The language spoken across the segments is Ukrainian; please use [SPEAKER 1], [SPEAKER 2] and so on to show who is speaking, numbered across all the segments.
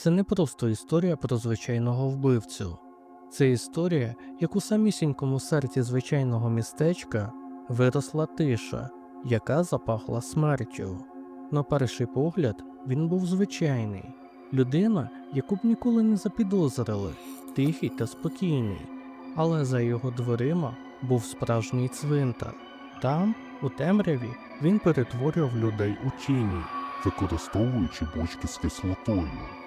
[SPEAKER 1] це не просто історія про звичайного вбивцю. Це історія, як у самісінькому серці звичайного містечка виросла тиша, яка запахла смертю. На перший погляд він був звичайний, людина, яку б ніколи не запідозрили, тихий та спокійний. Але за його дверима був справжній цвинтар. Там, у темряві, він перетворював людей у
[SPEAKER 2] тіні, використовуючи бочки з кислотою.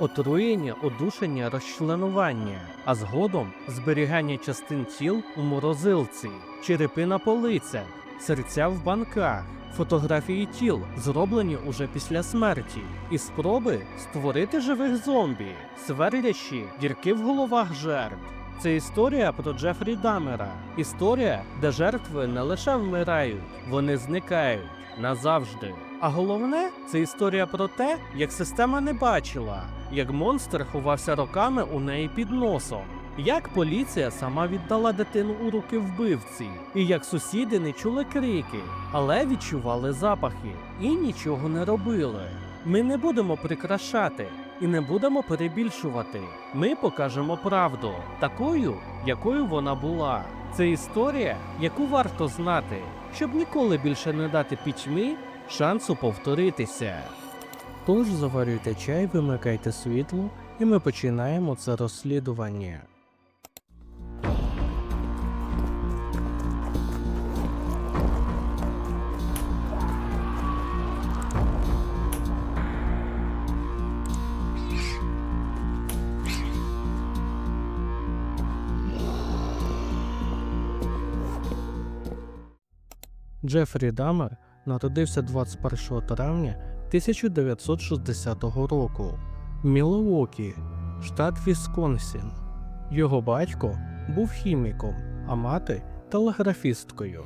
[SPEAKER 1] Отруєння, одушення, розчленування, а згодом зберігання частин тіл у морозилці, черепи на полицях, серця в банках, фотографії тіл, зроблені уже після смерті, і спроби створити живих зомбі, свердячі дірки в головах жертв. Це історія про Джефрі Дамера. Історія, де жертви не лише вмирають, вони зникають назавжди. А головне, це історія про те, як система не бачила, як монстр ховався роками у неї під носом. Як поліція сама віддала дитину у руки вбивці, і як сусіди не чули крики, але відчували запахи і нічого не робили. Ми не будемо прикрашати і не будемо перебільшувати. Ми покажемо правду такою, якою вона була. Це історія, яку варто знати, щоб ніколи більше не дати пітьмі шансу повторитися. Тож заварюйте чай, вимикайте світло, і ми починаємо це розслідування. Джефрі Дамер народився 21 травня 1960 року в Мілуокі, штат Вісконсін. Його батько був хіміком, а мати телеграфісткою.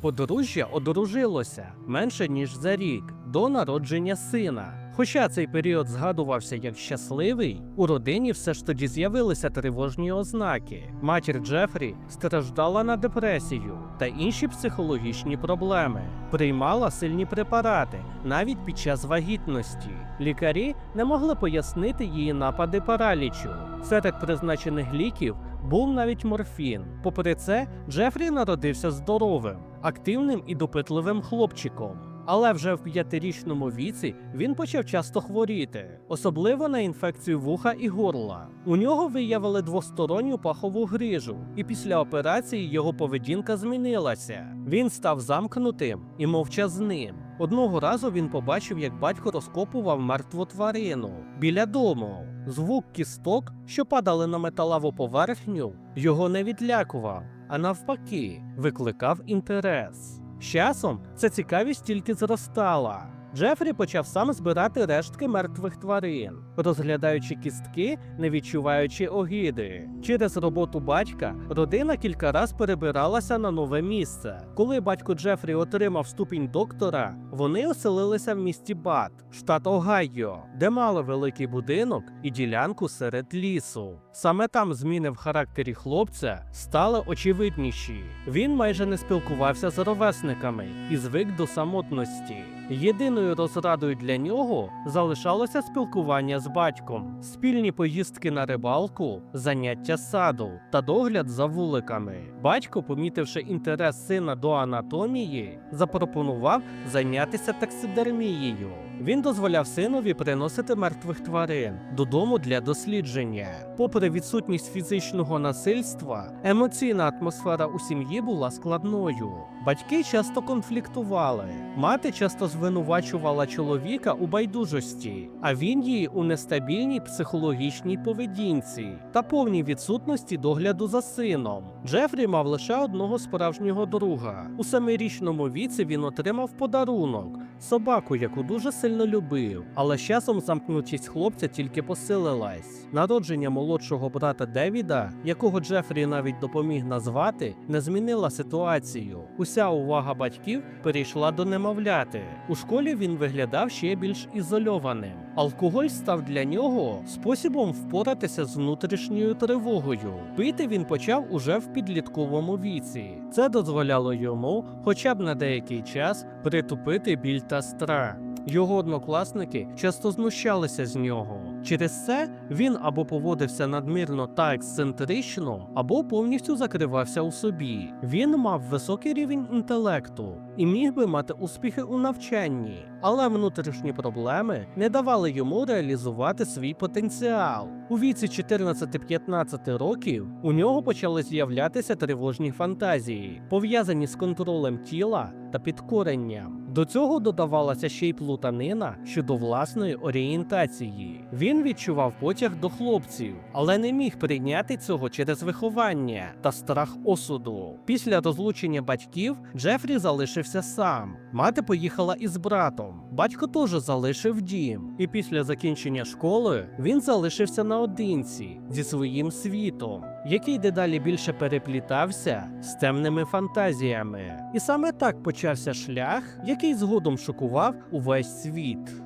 [SPEAKER 1] Подружжя одружилося менше ніж за рік до народження сина. Хоча цей період згадувався як щасливий, у родині все ж тоді з'явилися тривожні ознаки. Матір Джефрі страждала на депресію та інші психологічні проблеми, приймала сильні препарати навіть під час вагітності. Лікарі не могли пояснити її напади паралічу. Серед призначених ліків був навіть морфін. Попри це, Джефрі народився здоровим, активним і допитливим хлопчиком. Але вже в п'ятирічному віці він почав часто хворіти, особливо на інфекцію вуха і горла. У нього виявили двосторонню пахову грижу, і після операції його поведінка змінилася. Він став замкнутим і мовчазним. Одного разу він побачив, як батько розкопував мертву тварину біля дому. Звук кісток, що падали на металеву поверхню, його не відлякував, а навпаки, викликав інтерес. З часом ця цікавість тільки зростала. Джефрі почав сам збирати рештки мертвих тварин, розглядаючи кістки, не відчуваючи огиди. Через роботу батька родина кілька раз перебиралася на нове місце. Коли батько Джефрі отримав ступінь доктора, вони оселилися в місті Бат, штат Огайо, де мали великий будинок і ділянку серед лісу. Саме там зміни в характері хлопця стали очевидніші. Він майже не спілкувався з ровесниками і звик до самотності. Єдиною розрадою для нього залишалося спілкування з батьком, спільні поїздки на рибалку, заняття саду та догляд за вуликами. Батько, помітивши інтерес сина до анатомії, запропонував зайнятися таксидермією. Він дозволяв синові приносити мертвих тварин додому для дослідження. Попри відсутність фізичного насильства, емоційна атмосфера у сім'ї була складною. Батьки часто конфліктували. Мати часто звинувачувала чоловіка у байдужості, а він її у нестабільній психологічній поведінці та повній відсутності догляду за сином. Джефрі мав лише одного справжнього друга. У семирічному віці він отримав подарунок собаку, яку дуже сильно любив. Але з часом замкнутість хлопця тільки посилилась. Народження молодшого брата Девіда, якого Джефрі навіть допоміг назвати, не змінила ситуацію. Уся увага батьків перейшла до немовляти. У школі він виглядав ще більш ізольованим. Алкоголь став для нього способом впоратися з внутрішньою тривогою. Пити він почав уже в підлітковому віці. Це дозволяло йому, хоча б на деякий час, притупити біль та страх. Його однокласники часто знущалися з нього. Через це він або поводився надмірно та ексцентрично, або повністю закривався у собі. Він мав високий рівень інтелекту і міг би мати успіхи у навчанні, але внутрішні проблеми не давали йому реалізувати свій потенціал. У віці 14-15 років у нього почали з'являтися тривожні фантазії, пов'язані з контролем тіла та підкоренням. До цього додавалася ще й плутанина щодо власної орієнтації. Він відчував потяг до хлопців, але не міг прийняти цього через виховання та страх осуду. Після розлучення батьків Джефрі залишився сам. Мати поїхала із братом. Батько теж залишив дім. І після закінчення школи він залишився наодинці зі своїм світом, який дедалі більше переплітався з темними фантазіями. І саме так почався шлях, який згодом шокував увесь світ.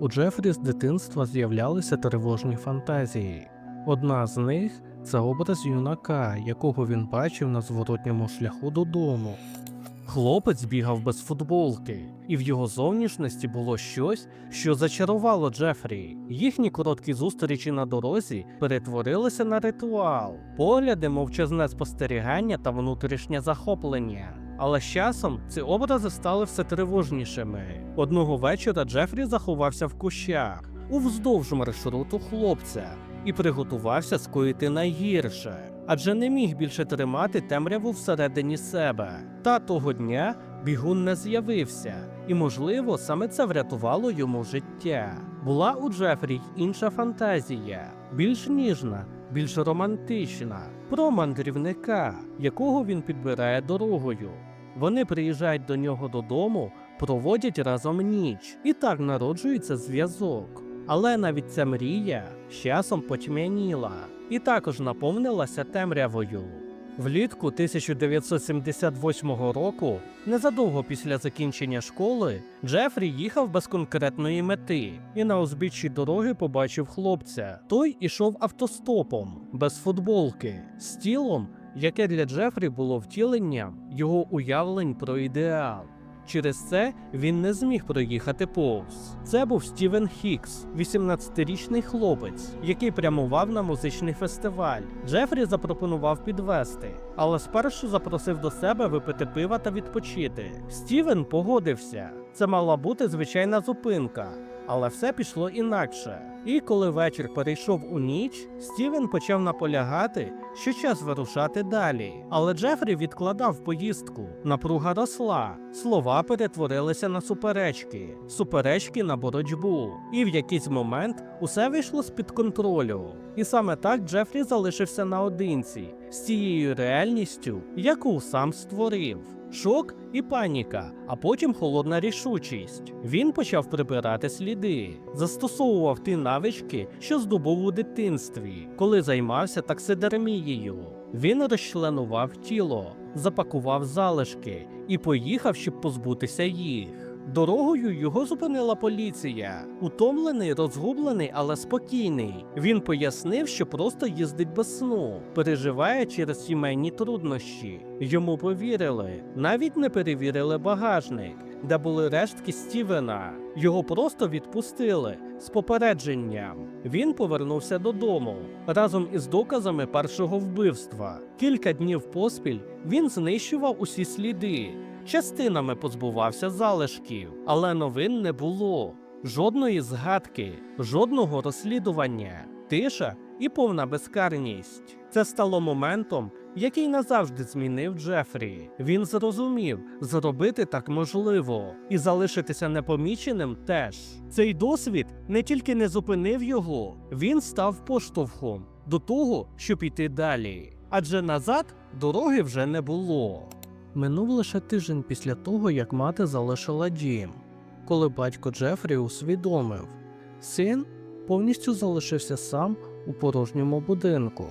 [SPEAKER 1] У Джефрі з дитинства з'являлися тривожні фантазії. Одна з них це образ юнака, якого він бачив на зворотньому шляху додому. Хлопець бігав без футболки, і в його зовнішності було щось, що зачарувало Джефрі. Їхні короткі зустрічі на дорозі перетворилися на ритуал, погляди, мовчазне спостерігання та внутрішнє захоплення. Але з часом ці образи стали все тривожнішими. Одного вечора Джефрі заховався в кущах уздовж маршруту хлопця і приготувався скоїти найгірше, адже не міг більше тримати темряву всередині себе. Та того дня бігун не з'явився, і, можливо, саме це врятувало йому життя. Була у Джефрі й інша фантазія, більш ніжна, більш романтична, про мандрівника, якого він підбирає дорогою. Вони приїжджають до нього додому, проводять разом ніч, і так народжується зв'язок. Але навіть ця мрія з часом потьмяніла і також наповнилася темрявою. Влітку 1978 року, незадовго після закінчення школи, Джефрі їхав без конкретної мети і на узбіччі дороги побачив хлопця. Той ішов автостопом, без футболки, з тілом, яке для Джефрі було втіленням його уявлень про ідеал. Через це він не зміг проїхати повз. Це був Стівен Хікс, 18-річний хлопець, який прямував на музичний фестиваль. Джефрі запропонував підвести, але спершу запросив до себе випити пива та відпочити. Стівен погодився. Це мала бути звичайна зупинка, але все пішло інакше. І коли вечір перейшов у ніч, Стівен почав наполягати, що час вирушати далі. Але Джефрі відкладав поїздку. Напруга росла, слова перетворилися на суперечки, суперечки на боротьбу. І в якийсь момент усе вийшло з-під контролю. І саме так Джефрі залишився наодинці з цією реальністю, яку сам створив. Шок і паніка, а потім холодна рішучість. Він почав прибирати сліди, застосовував ті навички, що здобув у дитинстві, коли займався таксидермією. Він розчленував тіло, запакував залишки і поїхав, щоб позбутися їх. Дорогою його зупинила поліція. Утомлений, розгублений, але спокійний. Він пояснив, що просто їздить без сну, переживає через сімейні труднощі. Йому повірили, навіть не перевірили багажник, де були рештки Стівена. Його просто відпустили з попередженням. Він повернувся додому разом із доказами першого вбивства. Кілька днів поспіль він знищував усі сліди. Частинами позбувався залишків, але новин не було. Жодної згадки, жодного розслідування, тиша і повна безкарність. Це стало моментом, який назавжди змінив Джефрі. Він зрозумів, зробити так можливо, і залишитися непоміченим теж. Цей досвід не тільки не зупинив його, він став поштовхом до того, щоб іти далі. Адже назад дороги вже не було. Минув лише тиждень після того, як мати залишила дім, коли батько Джефрі усвідомив, син повністю залишився сам у порожньому будинку.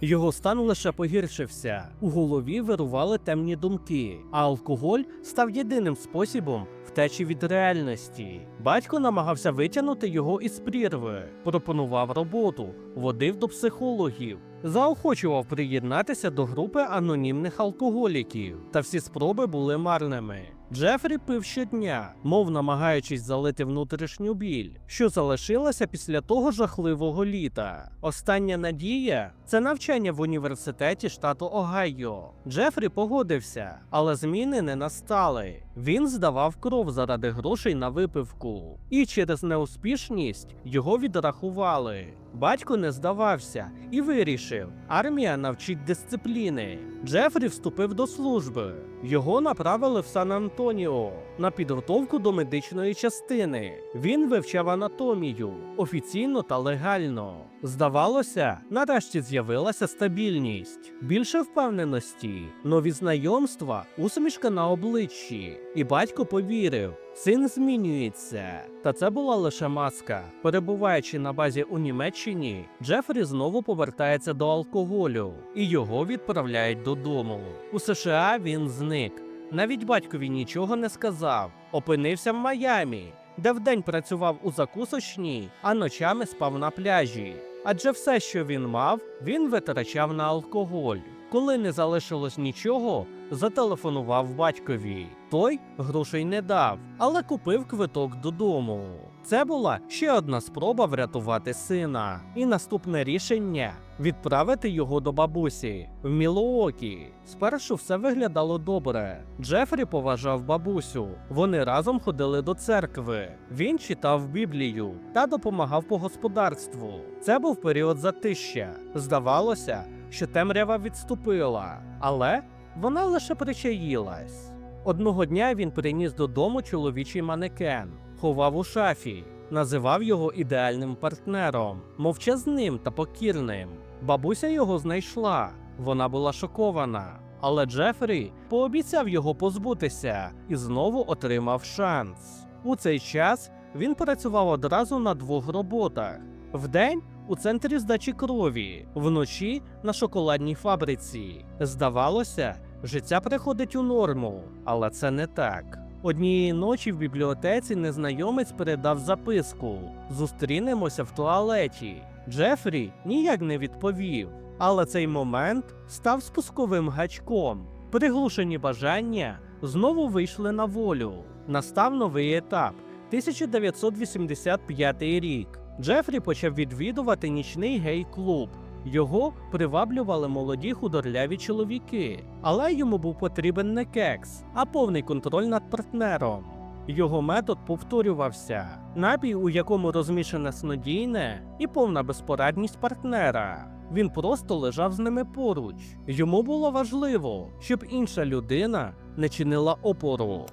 [SPEAKER 1] Його стан лише погіршився. У голові вирували темні думки, а алкоголь став єдиним способом втечі від реальності. Батько намагався витягнути його із прірви, пропонував роботу, водив до психологів, заохочував приєднатися до групи анонімних алкоголіків. Та всі спроби були марними. Джефрі пив щодня, мов намагаючись залити внутрішню біль, що залишилася після того жахливого літа. Остання надія це навчання в університеті штату Огайо. Джефрі погодився, але зміни не настали. Він здавав кров заради грошей на випивку, і через неуспішність його відрахували. Батько не здавався і вирішив: армія навчить дисципліни. Джефрі вступив до служби. Його направили в Сан-Антоніо на підготовку до медичної частини. Він вивчав анатомію офіційно та легально. Здавалося, нарешті з'явилася стабільність, більше впевненості, нові знайомства, усмішка на обличчі. І батько повірив, син змінюється. Та це була лише маска. Перебуваючи на базі у Німеччині, Джефрі знову повертається до алкоголю, і його відправляють додому. У США він зник. Навіть батькові нічого не сказав. Опинився в Майамі, де вдень працював у закусочній, а ночами спав на пляжі. Адже все, що він мав, він витрачав на алкоголь. Коли не залишилось нічого, зателефонував батькові. Той грошей не дав, але купив квиток додому. Це була ще одна спроба врятувати сина. І наступне рішення відправити його до бабусі в Мілуокі. Спершу все виглядало добре. Джефрі поважав бабусю. Вони разом ходили до церкви. Він читав Біблію та допомагав по господарству. Це був період затища. Здавалося, що темрява відступила, але вона лише причаїлась. Одного дня він приніс додому чоловічий манекен, ховав у шафі, називав його ідеальним партнером, мовчазним та покірним. Бабуся його знайшла. Вона була шокована. Але Джефрі пообіцяв його позбутися і знову отримав шанс. У цей час він працював одразу на двох роботах: вдень у центрі здачі крові, вночі на шоколадній фабриці. Здавалося, життя приходить у норму, але це не так. Однієї ночі в бібліотеці незнайомець передав записку: Зустрінемося в туалеті. Джефрі ніяк не відповів, але цей момент став спусковим гачком. Приглушені бажання знову вийшли на волю. Настав новий етап 1985 рік. Джефрі почав відвідувати нічний гей-клуб. Його приваблювали молоді худорляві чоловіки, але йому був потрібен не кекс, а повний контроль над партнером. Його метод повторювався: напій, у якому розмішане снодійне, і повна безпорадність партнера. Він просто лежав з ними поруч. Йому було важливо, щоб інша людина не чинила опору.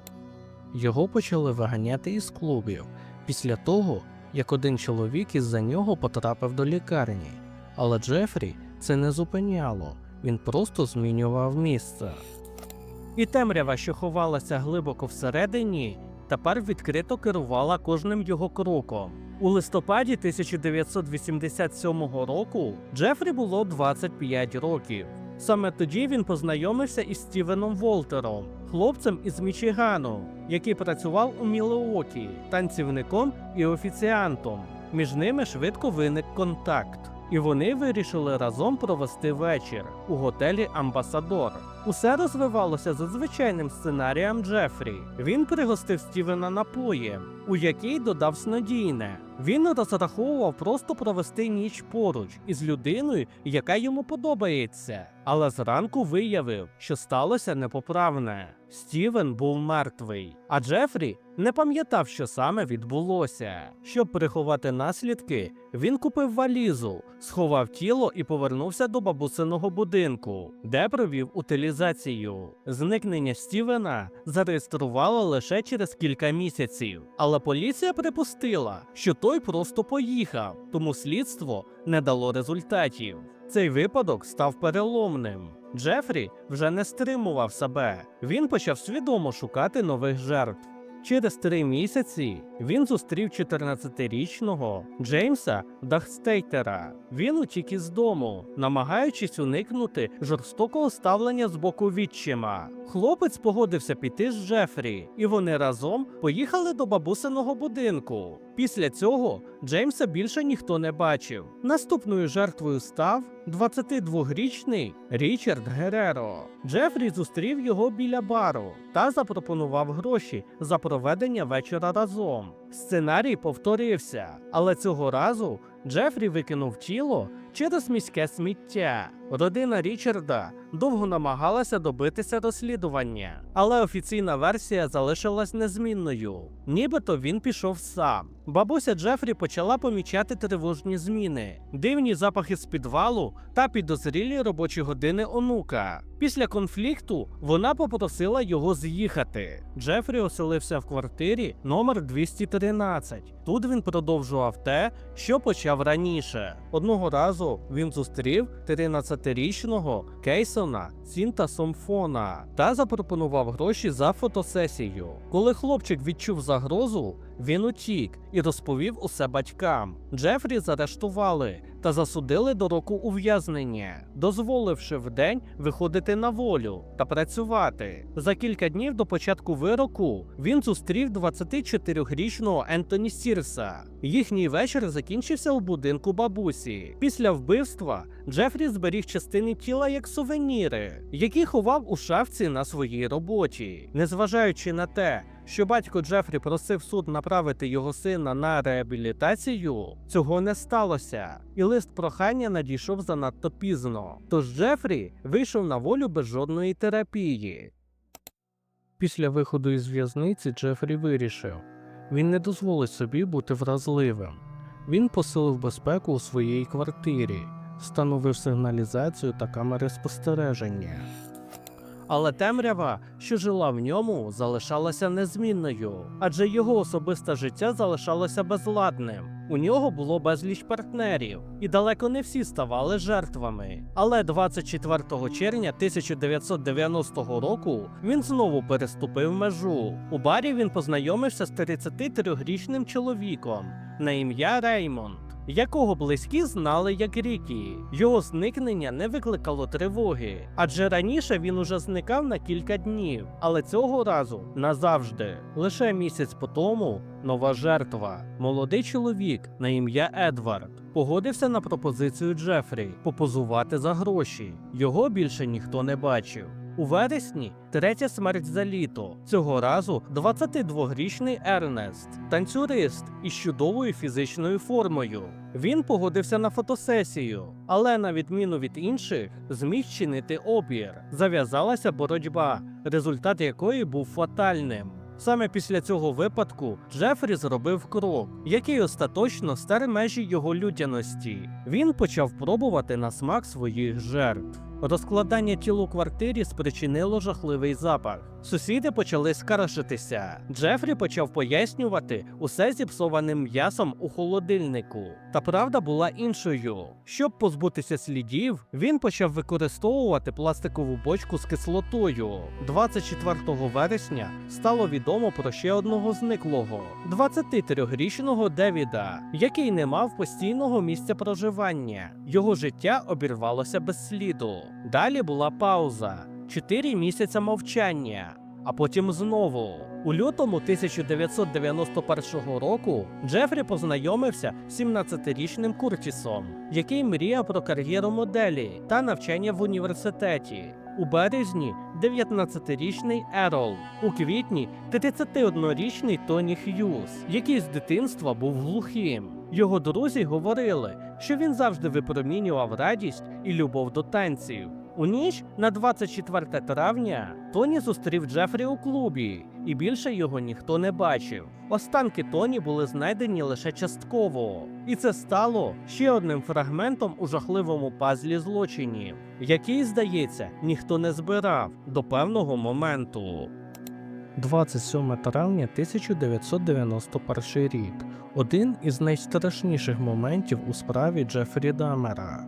[SPEAKER 1] Його почали виганяти із клубів після того, як один чоловік із-за нього потрапив до лікарні. Але Джефрі це не зупиняло, він просто змінював місце. І темрява, що ховалася глибоко всередині, тепер відкрито керувала кожним його кроком. У листопаді 1987 року Джефрі було 25 років. Саме тоді він познайомився із Стівеном Волтером, хлопцем із Мічигану, який працював у Мілуокі, танцівником і офіціантом. Між ними швидко виник контакт, і вони вирішили разом провести вечір у готелі Амбасадор. Усе розвивалося за звичайним сценарієм Джефрі. Він пригостив Стівена напоєм, у який додав снодійне. Він розраховував просто провести ніч поруч із людиною, яка йому подобається. Але зранку виявив, що сталося непоправне. Стівен був мертвий, а Джефрі не пам'ятав, що саме відбулося. Щоб приховати наслідки, він купив валізу, сховав тіло і повернувся до бабусиного будинку, де провів утилізацію. Зникнення Стівена зареєструвало лише через кілька місяців, але поліція припустила, що той просто поїхав, тому слідство не дало результатів. Цей випадок став переломним. Джефрі вже не стримував себе. Він почав свідомо шукати нових жертв. Через три місяці він зустрів 14-річного Джеймса Дахстейтера. Він утік із дому, намагаючись уникнути жорстокого ставлення з боку відчима. Хлопець погодився піти з Джефрі, і вони разом поїхали до бабусиного будинку. Після цього Джеймса більше ніхто не бачив. Наступною жертвою став 22-річний Річард Гереро. Джефрі зустрів його біля бару та запропонував гроші за проведення вечора разом. Сценарій повторився, але цього разу Джефрі викинув тіло через міське сміття. Родина Річарда довго намагалася добитися розслідування, але офіційна версія залишилась незмінною. Нібито він пішов сам. Бабуся Джефрі почала помічати тривожні зміни, дивні запахи з підвалу та підозрілі робочі години онука. Після конфлікту вона попросила його з'їхати. Джефрі оселився в квартирі номер 213. Тут він продовжував те, що почав раніше. Одного разу він зустрів 13-річного Кейсона Сінта Сомфона та запропонував гроші за фотосесію. Коли хлопчик відчув загрозу, він утік і розповів усе батькам. Джефрі заарештували та засудили до року ув'язнення, дозволивши вдень виходити на волю та працювати. За кілька днів до початку вироку він зустрів 24-річного Ентоні Сірса. Їхній вечір закінчився у будинку бабусі. Після вбивства Джефрі зберіг частини тіла як сувеніри, які ховав у шафці на своїй роботі. Незважаючи на те, що батько Джефрі просив суд направити його сина на реабілітацію, цього не сталося, і лист прохання надійшов занадто пізно. Тож Джефрі вийшов на волю без жодної терапії. Після виходу із в'язниці Джефрі вирішив, він не дозволить собі бути вразливим. Він посилив безпеку у своїй квартирі, встановив сигналізацію та камери спостереження. Але темрява, що жила в ньому, залишалася незмінною, адже його особисте життя залишалося безладним. У нього було безліч партнерів, і далеко не всі ставали жертвами. Але 24 червня 1990 року він знову переступив межу. У барі він познайомився з 33-річним чоловіком на ім'я Реймонд якого близькі знали як Рікі. Його зникнення не викликало тривоги, адже раніше він уже зникав на кілька днів, але цього разу назавжди. Лише місяць по тому нова жертва, молодий чоловік на ім'я Едвард. Погодився на пропозицію Джефрі попозувати за гроші. Його більше ніхто не бачив. У вересні третя смерть за літо. Цього разу 22-річний Ернест, танцюрист із чудовою фізичною формою. Він погодився на фотосесію, але на відміну від інших, зміг чинити опір. Зав'язалася боротьба, результат якої був фатальним. Саме після цього випадку Джефрі зробив крок, який остаточно стер межі його людяності. Він почав пробувати на смак своїх жертв. Розкладання тіл у квартирі спричинило жахливий запах. Сусіди почали скаржитися. Джефрі почав пояснювати усе зіпсованим м'ясом у холодильнику. Та правда була іншою. Щоб позбутися слідів, він почав використовувати пластикову бочку з кислотою. 24 вересня стало відомо про ще одного зниклого 23-річного Девіда, який не мав постійного місця проживання. Його життя обірвалося без сліду. Далі була пауза, 4 місяця мовчання. А потім знову. У лютому 1991 року Джефрі познайомився з 17-річним Куртісом, який мріяв про кар'єру моделі та навчання в університеті. У березні 19-річний Ерол, у квітні 31-річний Тоні Х'юз, який з дитинства був глухим. Його друзі говорили, що він завжди випромінював радість і любов до танців. У ніч на 24 травня Тоні зустрів Джефрі у клубі, і більше його ніхто не бачив. Останки Тоні були знайдені лише частково, і це стало ще одним фрагментом у жахливому пазлі злочинів, який, здається, ніхто не збирав до певного моменту. 27 травня 1991 рік один із найстрашніших моментів у справі Джефрі Дамера.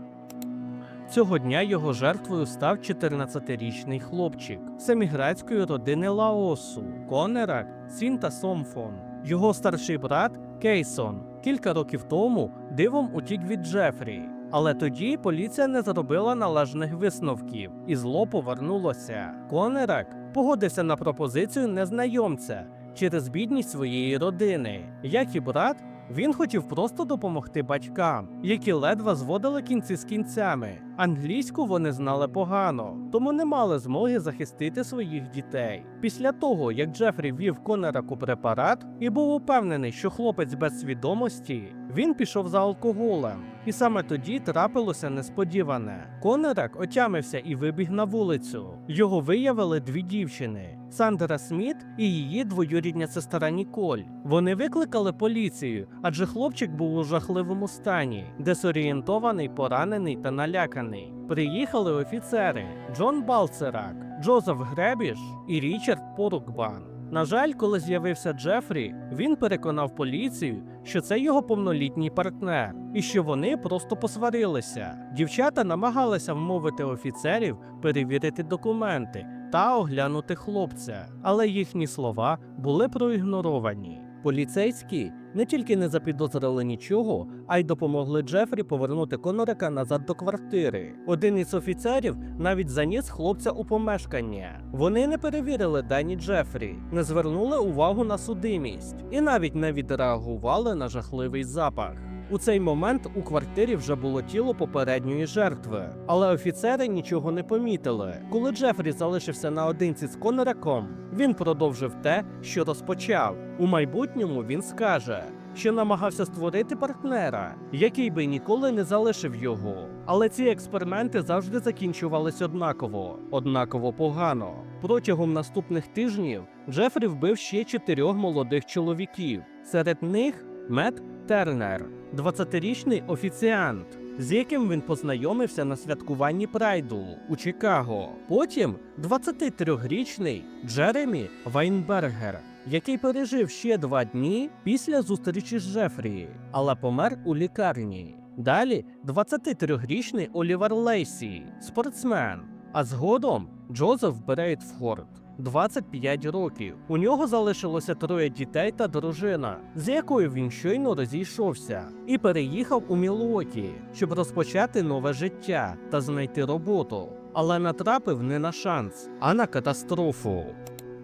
[SPEAKER 1] Цього дня його жертвою став 14-річний хлопчик з еміграцької родини Лаосу Конерак Сінта Сомфон. Його старший брат Кейсон кілька років тому дивом утік від Джефрі. Але тоді поліція не зробила належних висновків, і зло повернулося. Конерак погодився на пропозицію незнайомця через бідність своєї родини. Як і брат, він хотів просто допомогти батькам, які ледве зводили кінці з кінцями. Англійську вони знали погано, тому не мали змоги захистити своїх дітей. Після того, як Джефрі ввів Конераку препарат і був упевнений, що хлопець без свідомості, він пішов за алкоголем. І саме тоді трапилося несподіване. Конерак отямився і вибіг на вулицю. Його виявили дві дівчини: Сандра Сміт і її двоюрідня сестра Ніколь. Вони викликали поліцію, адже хлопчик був у жахливому стані, дезорієнтований, поранений та наляканий. Приїхали офіцери Джон Балцерак, Джозеф Гребіш і Річард Порукбан. На жаль, коли з'явився Джефрі, він переконав поліцію, що це його повнолітній партнер, і що вони просто посварилися. Дівчата намагалися вмовити офіцерів перевірити документи та оглянути хлопця, але їхні слова були проігноровані. Поліцейські не тільки не запідозрили нічого, а й допомогли Джефрі повернути Конорика назад до квартири. Один із офіцерів навіть заніс хлопця у помешкання. Вони не перевірили дані Джефрі, не звернули увагу на судимість і навіть не відреагували на жахливий запах. У цей момент у квартирі вже було тіло попередньої жертви, але офіцери нічого не помітили. Коли Джефрі залишився наодинці з Конораком, він продовжив те, що розпочав. У майбутньому він скаже, що намагався створити партнера, який би ніколи не залишив його. Але ці експерименти завжди закінчувались однаково, однаково погано. Протягом наступних тижнів Джефрі вбив ще чотирьох молодих чоловіків. Серед них Мет Тернер, 20-річний офіціант, з яким він познайомився на святкуванні Прайду у Чикаго. Потім 23-річний Джеремі Вайнбергер, який пережив ще два дні після зустрічі з Джефрі, але помер у лікарні. Далі 23-річний Олівер Лейсі, спортсмен, а згодом Джозеф Брейтфорд. 25 років. У нього залишилося троє дітей та дружина, з якою він щойно розійшовся, і переїхав у Мілуокі, щоб розпочати нове життя та знайти роботу. Але натрапив не на шанс, а на катастрофу.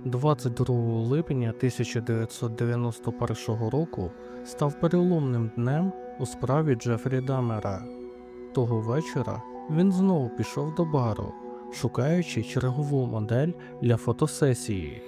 [SPEAKER 1] 22 липня 1991 року став переломним днем у справі Джефрі Дамера. Того вечора він знову пішов до бару, шукаючи чергову модель для фотосесії.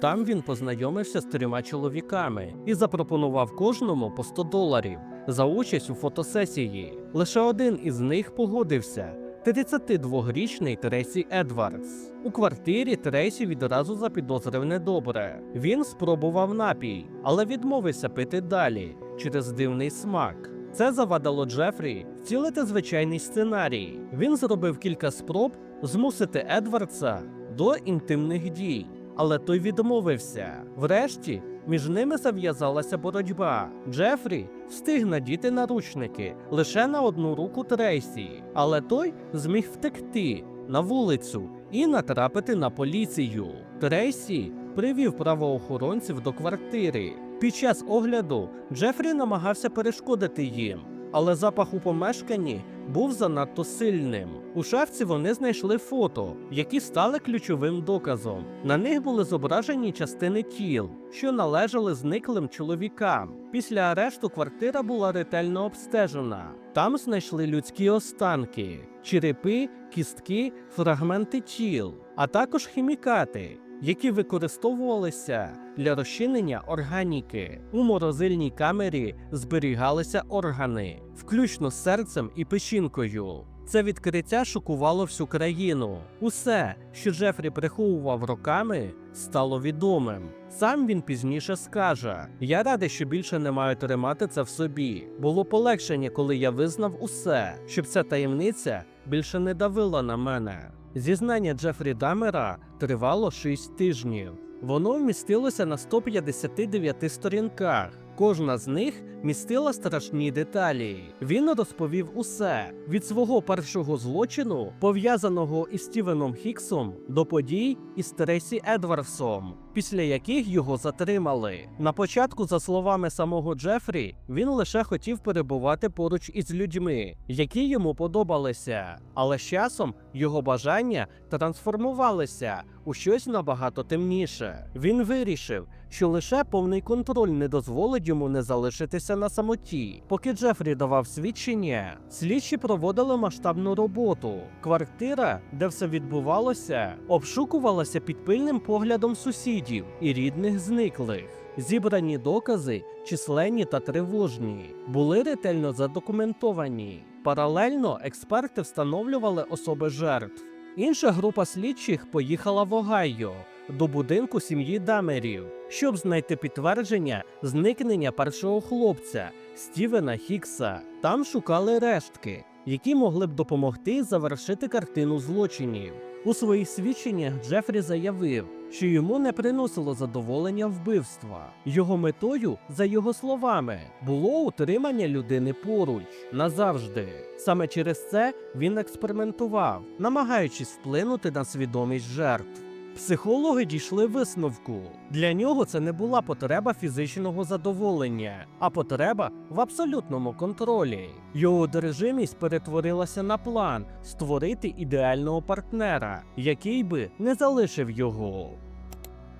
[SPEAKER 1] Там він познайомився з трьома чоловіками і запропонував кожному по 100 доларів за участь у фотосесії. Лише один із них погодився. 32-річний Трейсі Едвардс. У квартирі Трейсі відразу запідозрив недобре. Він спробував напій, але відмовився пити далі через дивний смак. Це завадило Джефрі втілити звичайний сценарій. Він зробив кілька спроб змусити Едвардса до інтимних дій, але той відмовився. Врешті між ними зав'язалася боротьба. Джефрі встиг надіти наручники лише на одну руку Трейсі, але той зміг втекти на вулицю і натрапити на поліцію. Трейсі привів правоохоронців до квартири. Під час огляду Джефрі намагався перешкодити їм, але запах у помешканні був занадто сильним. У шафці вони знайшли фото, які стали ключовим доказом. На них були зображені частини тіл, що належали зниклим чоловікам. Після арешту квартира була ретельно обстежена. Там знайшли людські останки, черепи, кістки, фрагменти тіл, а також хімікати. Які використовувалися для розчинення органіки. У морозильній камері зберігалися органи, включно з серцем і печінкою. Це відкриття шокувало всю країну. Усе, що Джефрі приховував роками, стало відомим. Сам він пізніше скаже: Я радий, що більше не маю тримати це в собі. Було полегшення, коли я визнав усе, щоб ця таємниця більше не давила на мене. Зізнання Джефрі Дамера тривало 6 тижнів. Воно вмістилося на 159 сторінках. Кожна з них містила страшні деталі. Він розповів усе від свого першого злочину, пов'язаного із Стівеном Хіксом, до подій із Тресі Едварсом, після яких його затримали. На початку, за словами самого Джефрі, він лише хотів перебувати поруч із людьми, які йому подобалися. Але з часом його бажання трансформувалися у щось набагато темніше. Він вирішив, що лише повний контроль не дозволить йому не залишитися на самоті. Поки Джефрі давав свідчення, слідчі проводили масштабну роботу. Квартира, де все відбувалося, обшукувалася під пильним поглядом сусідів і рідних зниклих. Зібрані докази, численні та тривожні, були ретельно задокументовані. Паралельно експерти встановлювали особи жертв. Інша група слідчих поїхала в Огайо до будинку сім'ї Дамерів, щоб знайти підтвердження зникнення першого хлопця Стівена Хікса. Там шукали рештки, які могли б допомогти завершити картину злочинів. У своїх свідченнях Джефрі заявив, що йому не приносило задоволення вбивства. Його метою, за його словами, було утримання людини поруч назавжди. Саме через це він експериментував, намагаючись вплинути на свідомість жертв. Психологи дійшли висновку. Для нього це не була потреба фізичного задоволення, а потреба в абсолютному контролі. Його одержимість перетворилася на план створити ідеального партнера, який би не залишив його.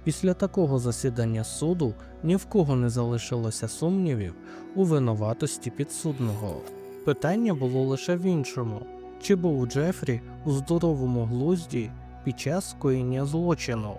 [SPEAKER 1] Після такого засідання суду ні в кого не залишилося сумнівів у винуватості підсудного. Питання було лише в іншому: чи був Джефрі у здоровому глузді під час скоєння злочину?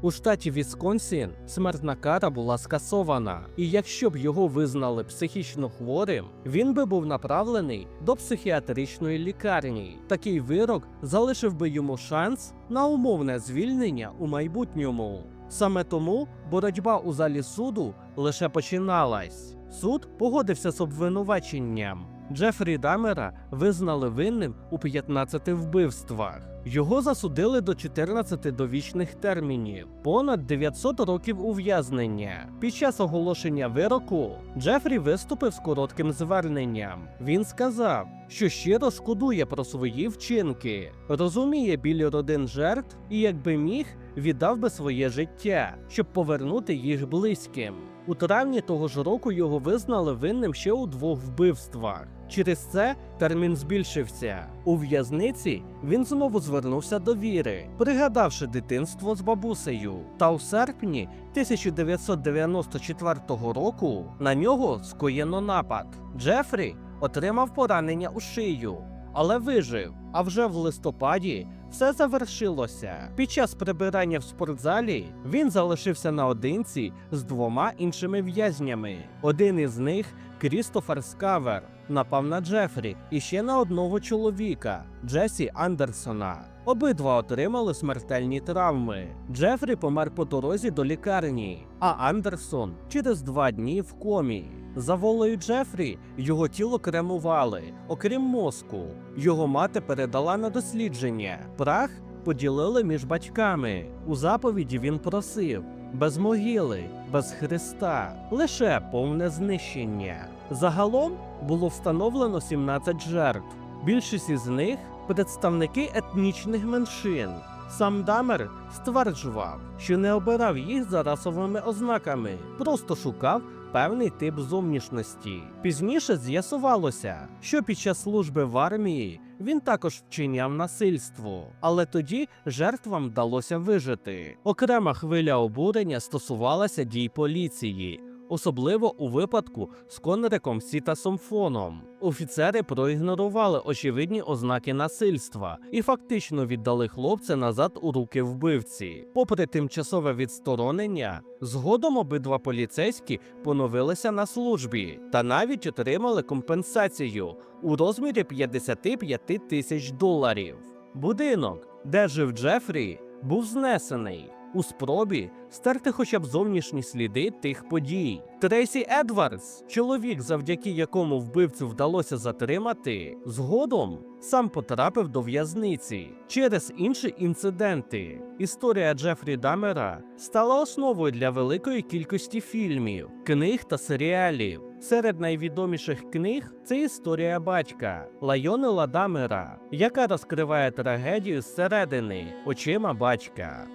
[SPEAKER 1] У штаті Вісконсін смертна кара була скасована, і якщо б його визнали психічно хворим, він би був направлений до психіатричної лікарні. Такий вирок залишив би йому шанс на умовне звільнення у майбутньому. Саме тому боротьба у залі суду лише починалась. Суд погодився з обвинуваченням. Джефрі Дамера визнали винним у 15 вбивствах. Його засудили до 14 довічних термінів, понад 900 років ув'язнення. Під час оголошення вироку Джефрі виступив з коротким зверненням. Він сказав, що щиро шкодує про свої вчинки, розуміє білі родин жертв і, якби міг, віддав би своє життя, щоб повернути їх близьким. У травні того ж року його визнали винним ще у двох вбивствах. Через це термін збільшився. У в'язниці він знову звернувся до віри, пригадавши дитинство з бабусею. Та у серпні 1994 року на нього скоєно напад. Джефрі отримав поранення у шию, але вижив. А вже в листопаді все завершилося. Під час прибирання в спортзалі він залишився наодинці з двома іншими в'язнями. Один із них, Крістофер Скавер, напав на Джефрі і ще на одного чоловіка Джесі Андерсона. Обидва отримали смертельні травми. Джефрі помер по дорозі до лікарні, а Андерсон через два дні в комі. За волею Джефрі його тіло кремували, окрім мозку. Його мати передала на дослідження. Прах поділили між батьками. У заповіді він просив без могили, без Христа, лише повне знищення. Загалом було встановлено 17 жертв. Більшість із них представники етнічних меншин. Сам Дамер стверджував, що не обирав їх за расовими ознаками, просто шукав певний тип зовнішності. Пізніше з'ясувалося, що під час служби в армії він також вчиняв насильство, але тоді жертвам вдалося вижити. Окрема хвиля обурення стосувалася дій поліції. Особливо у випадку з Конреком Сітасом Фоном. Офіцери проігнорували очевидні ознаки насильства і фактично віддали хлопця назад у руки вбивці. Попри тимчасове відсторонення, згодом обидва поліцейські поновилися на службі та навіть отримали компенсацію у розмірі 55 тисяч доларів. Будинок, де жив Джефрі, був знесений. У спробі стерти хоча б зовнішні сліди тих подій. Трейсі Едвардс, чоловік, завдяки якому вбивцю вдалося затримати, згодом сам потрапив до в'язниці через інші інциденти. Історія Джефрі Дамера стала основою для великої кількості фільмів, книг та серіалів. Серед найвідоміших книг це історія батька Лайонела Дамера, яка розкриває трагедію зсередини очима батька.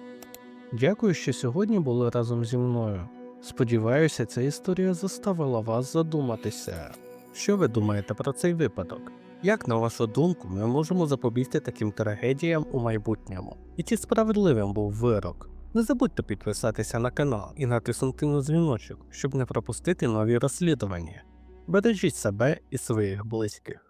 [SPEAKER 1] Дякую, що сьогодні були разом зі мною. Сподіваюся, ця історія заставила вас задуматися. Що ви думаєте про цей випадок? Як на вашу думку, ми можемо запобігти таким трагедіям у майбутньому? І чи справедливим був вирок? Не забудьте підписатися на канал і натиснути на дзвіночок, щоб не пропустити нові розслідування. Бережіть себе і своїх близьких.